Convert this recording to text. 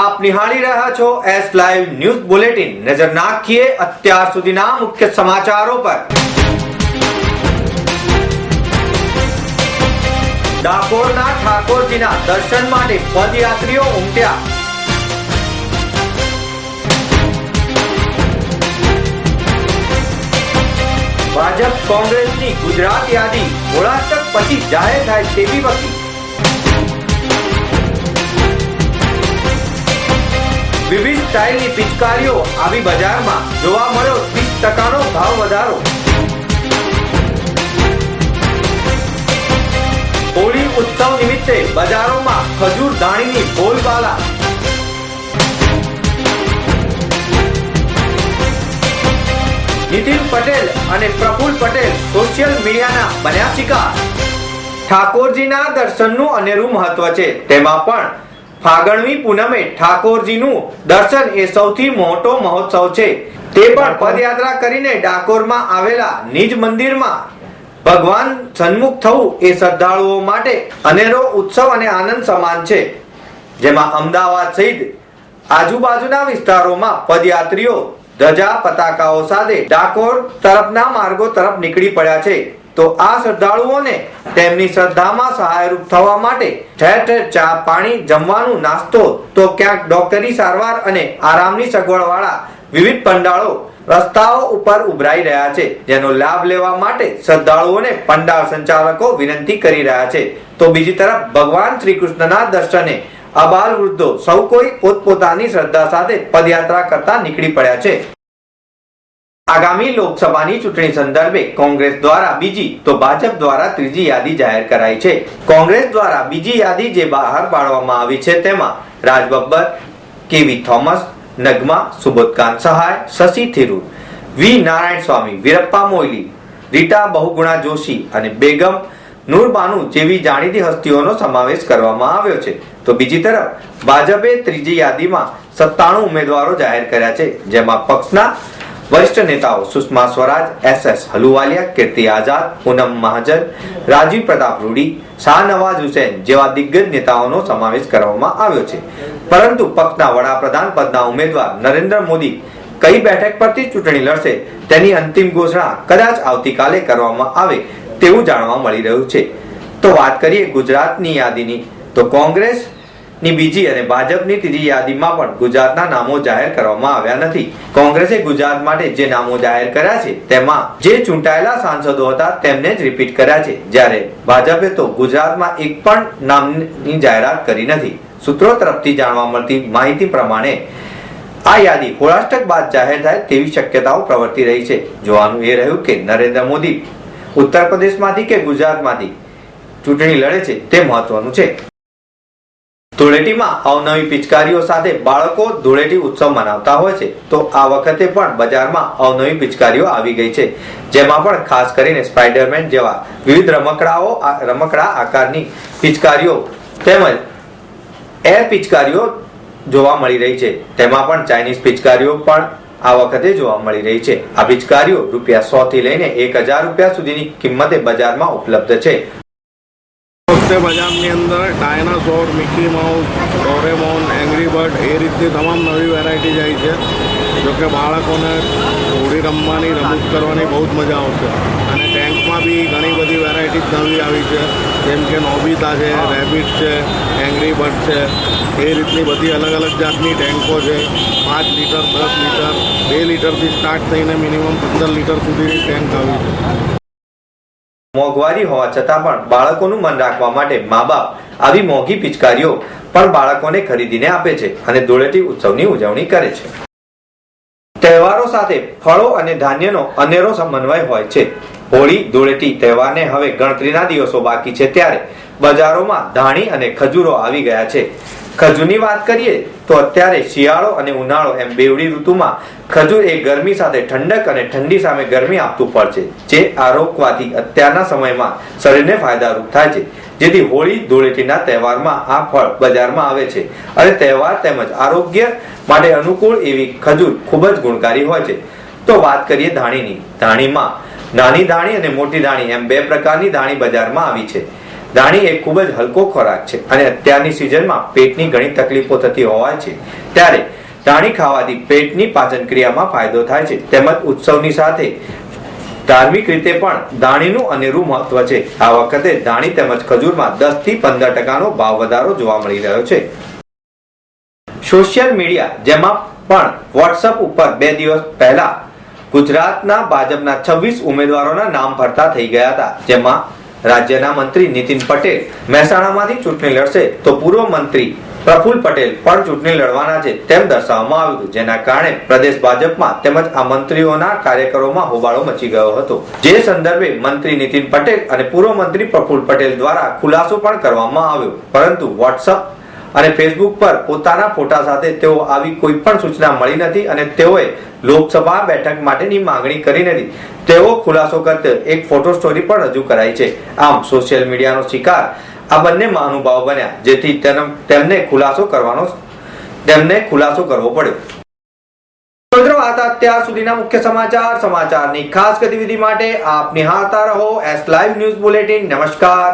આપ નિહાળી રહ્યા છો એસ લાઈવ ન્યૂઝ બુલેટિન નજર નાખીએ અત્યાર સુધીના મુખ્ય સમાચારો પર. ડાકોરના ઠાકોરજીના દર્શન માટે પદયાત્રીઓ ઉમટ્યા. ભાજપ કોંગ્રેસની ગુજરાત યાદી મોડાસક પછી જાહેર થાય તેવી વકી વિવિધ સ્ટાઇલની પિચકારીઓ આવી બજારમાં જોવા મળ્યો. ત્રીસ ટકાનો ભાવ વધારો. હોળી ઉત્સવ નિમિત્તે બજારોમાં ખજૂર દાણીની બોલબાલા નીતિન પટેલ અને પ્રફુલ પટેલ સોશિયલ મીડિયાના બન્યા શિકાર. ઠાકોરજીના દર્શનનું અનેરું મહત્વ છે. તેમાં પણ ફાગણવી પૂનમે ઠાકોરજીનું દર્શન એ સૌથી મોટો મહોત્સવ છે. તે પણ પદયાત્રા કરીને ડાકોરમાં આવેલા નિજ મંદિરમાં ભગવાન સન્મુખ થવું એ શ્રદ્ધાળુઓ માટે અનેરો ઉત્સવ અને આનંદ સમાન છે. જેમાં અમદાવાદ સહિત આજુબાજુના વિસ્તારોમાં પદયાત્રીઓ ધજા પતાકાઓ સાથે ડાકોર તરફના માર્ગો તરફ નીકળી પડ્યા છે. તો આ શ્રદ્ધાળુઓને તેમની શ્રદ્ધામાં સહાયરૂપ થવા માટે ઠેર ઠેર ચા પાણી, જમવાનું, નાસ્તો, તો ક્યાંક ડોક્ટરી સારવાર અને આરામની સગવડવાળા વિવિધ પંડાળો રસ્તાઓ ઉપર ઉભરાઈ રહ્યા છે, જેનો લાભ લેવા માટે શ્રદ્ધાળુઓને પંડાળ સંચાલકો વિનંતી કરી રહ્યા છે. તો બીજી તરફ ભગવાન શ્રી કૃષ્ણના દર્શને અબાલ વૃદ્ધો સૌ કોઈ પોતપોતાની શ્રદ્ધા સાથે પદયાત્રા કરતા નીકળી પડ્યા છે. આગામી લોકસભાની ચૂંટણી સંદર્ભે કોંગ્રેસ દ્વારા બીજી તો ભાજપ દ્વારા ત્રીજી યાદી જાહેર કરાઈ છે. કોંગ્રેસ દ્વારા બીજી યાદી જે બહાર પાડવામાં આવી છે તેમાં રાજ કેવી થોમસ, નગમા, સુબોધકાંત સહાય, શશી થિરુર, વી નારાયણ સ્વામી, વીરપ્પા મોઇલી, રીટા બહુગુણા જોશી અને બેગમ નૂરબાનુ જેવી જાણીતી હસ્તીઓનો સમાવેશ કરવામાં આવ્યો છે. તો બીજી તરફ, ભાજપે ત્રીજી યાદીમાં સત્તાણું ઉમેદવારો જાહેર કર્યા છે, જેમાં પક્ષના વરિષ્ઠ નેતાઓ સુષ્મા સ્વરાજ, એસ એસ હલુવાલિયા, કીર્તિ આઝાદ, પૂનમ મહાજન, રાજીવ પ્રતાપ રૂડી શાહનવાજ હુસેન જેવા દિગ્ગજ નેતાઓનો સમાવેશ કરવામાં આવ્યો છે. પરંતુ પક્ષના વડાપ્રધાન પદના ઉમેદવાર નરેન્દ્ર મોદી કઈ બેઠક પરથી ચૂંટણી લડશે તેની અંતિમ ઘોષણા કદાચ આવતીકાલે કરવામાં આવે તેવું જાણવા મળી રહ્યું છે. તો વાત કરીએ ગુજરાતની યાદીની. તો કોંગ્રેસ ની બીજી અને ભાજપની ત્રીજી યાદીમાં પણ ગુજરાતના નામો જાહેર કરવામાં આવ્યા નથી. કોંગ્રેસે ગુજરાત માટે જે નામો જાહેર કર્યા છે, તેમાં જે ચૂંટાયેલા સાંસદો હતા, તેમને જ રિપીટ કર્યા છે. જ્યારે ભાજપે તો ગુજરાતમાં એક પણ નામની જાહેરાત કરી નથી. સૂત્રો તરફથી જાણવા મળતી માહિતી પ્રમાણે આ યાદી હોળાષ્ટક બાદ જાહેર થાય તેવી શક્યતાઓ પ્રવર્તી રહી છે. જોવાનું એ રહ્યું કે નરેન્દ્ર મોદી ઉત્તર પ્રદેશમાંથી કે ગુજરાતમાંથી ચૂંટણી લડે છે તે મહત્વનું છે. ધૂળેટીમાં અવનવી પિચકારીઓ સાથે બાળકો ધૂળેટી ઉત્સવ મનાવતા હોય છે. તો આ વખતે પણ બજારમાં અવનવી પિચકારીઓ આવી ગઈ છે. જેમાં પણ ખાસ કરીને સ્પાઈડરમેન જેવા વિવિધ રમકડાઓ રમકડા આકારની પિચકારીઓ તેમજ એર પિચકારીઓ જોવા મળી રહી છે. તેમાં પણ ચાઇનીઝ પિચકારીઓ પણ આ વખતે જોવા મળી રહી છે. આ પિચકારીઓ રૂપિયા સો થી લઈને એક હજાર રૂપિયા સુધીની કિંમતે બજારમાં ઉપલબ્ધ છે. વખતે બજારની અંદર dinosaur Mickey Mouse, Doraemon, angry bird, એ રીતની તમામ નવી વેરાયટી જાય છે. જોકે બાળકોને હોળી રમવાની, રમૂજ કરવાની બહુ જ મજા આવશે. અને ટેન્કમાં બી ઘણી બધી વેરાયટી નવી આવી છે. જેમ કે નોબિતા છે, રેબિટ છે, એંગ્રી બર્ડ છે. એ રીતની બધી અલગ અલગ જાતની ટેન્કો છે. પાંચ લીટર, દસ લીટર, બે લીટરથી સ્ટાર્ટ થઈને મિનિમમ પંદર લીટર સુધીની ટેન્ક આવી છે. મોંઘવારી હોવા છતાં પણ બાળકોનું મન રાખવા માટે મા બાપ આવી મોંઘી પિચકારીઓ પણ બાળકોને ખરીદીને આપે છે અને ધૂળેટી ઉત્સવની ઉજવણી કરે છે. તહેવારો સાથે ફળો અને ધાન્યનો અનેરો સમન્વય હોય છે. હોળી, ધૂળેટી તહેવારને હવે ગણતરીના દિવસો બાકી છે ત્યારે બજારોમાં ધાણી અને ખજૂરો આવી ગયા છે. ખજૂરની વાત કરીએ તો અત્યારે શિયાળો અને ઉનાળો એમ બેવડી ઋતુમાં ખજૂર એ ગરમી સાથે ઠંડક અને ઠંડી સામે ગરમી આપતું ફળ છે, જે આરોગવાથી અત્યારના સમયમાં શરીરને ફાયદારૂપ થાય છે. જેથી હોળી, ધૂળેટીના તહેવારમાં આ ફળ બજારમાં આવે છે અને તહેવાર તેમજ આરોગ્ય માટે અનુકૂળ એવી ખજૂર ખૂબ જ ગુણકારી હોય છે. તો વાત કરીએ ધાણીની. ધાણીમાં નાની ધાણી અને મોટી ધાણી એમ બે પ્રકારની ધાણી બજારમાં આવી છે. દાણી એ ખૂબ જ હલકો ખોરાક છે અને અત્યારની સિઝનમાં પેટની ઘણી તકલીફો થતી હોવાય છે. ત્યારે ધાણી ખાવાથી પેટની પાચન ક્રિયામાં ફાયદો થાય છે. તેમજ ઉત્સવની સાથે ધાર્મિક રીતે પણ ધાણીનું અનેરું મહત્વ છે. આ વખતે ધાણી તેમજ ખજૂરમાં દસથી પંદર ટકાનો ભાવ વધારો જોવા મળી રહ્યો છે. સોશિયલ મીડિયા, જેમાં પણ વોટ્સઅપ ઉપર બે દિવસ પહેલા ગુજરાતના ભાજપના છવ્વીસ ઉમેદવારોના નામ ફરતા થઈ ગયા હતા. જેમાં રાજ્યના મંત્રી નીતિન પટેલ મહેસાણામાંથી ચૂંટણી લડશે તો પૂર્વ મંત્રી પ્રફુલ પટેલ પણ ચૂંટણી લડવાના છે તેમ દર્શાવવામાં આવ્યું જેના કારણે પ્રદેશ ભાજપમાં તેમજ આ મંત્રીઓના કાર્યકરોમાં હોબાળો મચી ગયો હતો. જે સંદર્ભે મંત્રી નીતિન પટેલ અને પૂર્વ મંત્રી પ્રફુલ પટેલ દ્વારા ખુલાસો પણ કરવામાં આવ્યો, પરંતુ વોટ્સઅપ અને ફેસબુક પર પોતાના ફોટા સાથે તેઓ આવી કોઈ પણ સૂચના મળી નથી અને તેઓએ લોકસભા બેઠક માટેની માંગણી કરી નથી. તેઓ ખુલાસો કરતો એક ફોટો સ્ટોરી પણ રજૂ કરાઈ છે. આમ સોશિયલ મીડિયાનો શિકાર આ બંને મહાનુભાવ બન્યા, જેથી તેમને ખુલાસો કરવાનો તેમને ખુલાસો કરવો પડ્યો. મિત્રો, આ હતા અત્યાર સુધીના મુખ્ય સમાચાર. સમાચારની ખાસ ગતિવિધિ માટે આપ નિહાળતા રહો. એસ લાઈવ ન્યૂઝ બુલેટિન નમસ્કાર.